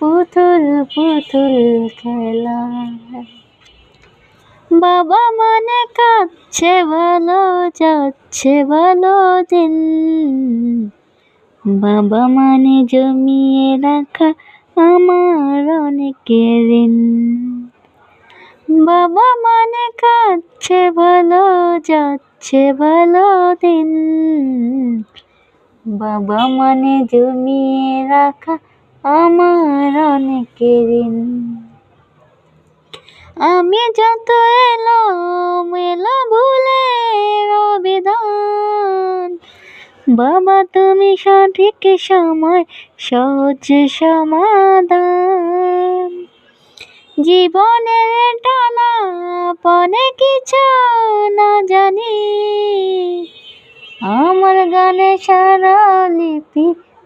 পুতুল পুতুল খেলা বাবা মানে কাঁদছে, ভালো যাচ্ছে, ভালো দিন। বাবা মানে জমিয়ে রাখা আমার অনেক ঋণ। বাবা মানে কাঁদছে, ভালো যাচ্ছে, ভালো দিন। বাবা মানে জমিয়ে রাখা আমার অনেক আমি যত এলো মেলো ভুলে বিধান বাবা, তুমি সঠিক সময়, সহজ সমাধান। জীবনের টানা পনে কিছু না জানি। আমার গানে সারা লিপি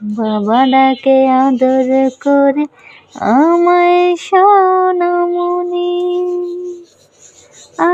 বাবা ডাকে আদর করে আমায় সোনামণি আ